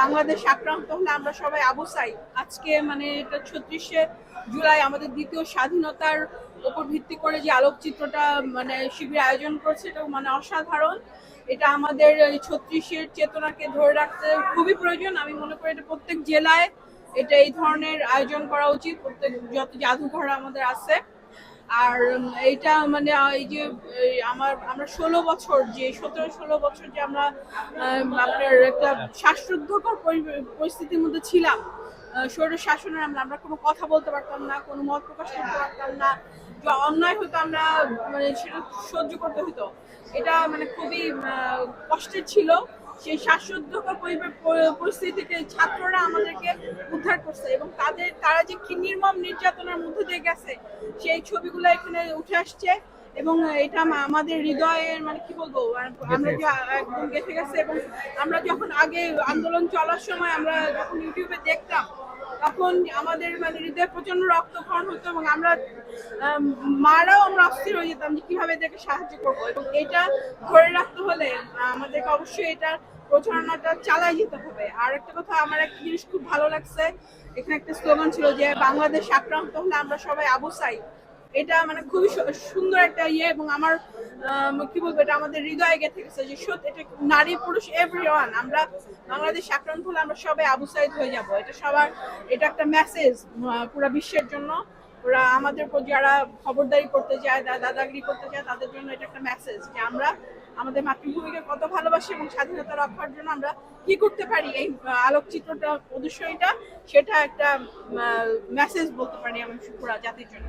বাংলাদেশ আক্রান্ত হলে আমরা সবাই আবু সাইদ। আজকে মানে এটা ছত্রিশে জুলাই আমাদের দ্বিতীয় স্বাধীনতার উপর ভিত্তি করে যে আলোকচিত্রটা মানে শিবির আয়োজন করছে এটা মানে অসাধারণ। এটা আমাদের ছত্রিশের চেতনাকে ধরে রাখতে খুবই প্রয়োজন। আমি মনে করি এটা প্রত্যেক জেলায় এটা এই ধরনের আয়োজন করা উচিত। প্রত্যেক যত জাদুঘর আমাদের আছে। আর এইটা মানে এই যে আমার, আমরা ষোলো বছর যে, সতেরো ষোলো বছর যে আমরা আপনার একটা শ্বাসরুদ্ধকর পরি- পরিস্থিতির মধ্যে ছিলাম স্বৈর শাসনের আমরা আমরা কোনো কথা বলতে পারতাম না, কোনো মত প্রকাশ করতে পারতাম না, যা অন্যায় হতো আমরা মানে সেটা সহ্য করতে হতো এটা মানে খুবই কষ্টের ছিল সেই শ্বাসরুদ্ধকর পরিবে- প- ছাত্ররা আমাদেরকে উদ্ধার করছে এবং তাদের তারা যে কি নির্মম নির্যাতনের মধ্যে দিয়ে গেছে সেই ছবিগুলো এখানে উঠে আসছে এবং এটা আমা- আমাদের হৃদয়ের মানে কি বলব আমরা যে একদম গেঁথে গেছে এবং আমরা যখন আগে আন্দোলন চলার সময় আমরা যখন ইউটিউবে দেখতাম তখন আমাদের মানে হৃদয়ে প্রচণ্ড রক্তক্ষরণ হতো এবং আমরা মারাও আমরা অস্থির হয়ে যেতাম যে কীভাবে এদেরকে সাহায্য করব। এবং এটা ধরে রাখতে হলে আমাদেরকে অবশ্যই এটা প্রচারণাটা চালাই যেতে হবে। আর একটা কথা, আমার একটা জিনিস খুব ভালো লাগছে, এখানে একটা স্লোগান ছিল যে, বাংলাদেশ আক্রান্ত হলে আমরা সবাই আবু সাইদ। এটা মানে খুবই সুন্দর একটা ইয়ে এবং আমার কি বলব, এটা আমাদের হৃদয়ে গেঁথে গেছে যে সত্যি এটা নারী পুরুষ এভরিওয়ান আমরা বাংলাদেশ আক্রান্ত হলে আমরা সবাই আবু সাইদ হয়ে যাব। এটা সবার, এটা একটা মেসেজ পুরো বিশ্বের জন্য। ওরা আমাদের উপর যারা খবরদারি করতে যায় দাদাগিরি করতে যায় তাদের জন্য এটা একটা মেসেজ যে আমরা আমাদের মাতৃভূমিকে কত ভালোবাসি এবং স্বাধীনতা রক্ষার জন্য আমরা কি করতে পারি? এই আলোকচিত্রটা, প্রদর্শনীটা, সেটা একটা মেসেজ বলতে পারি আমি পুরা জাতির জন্য।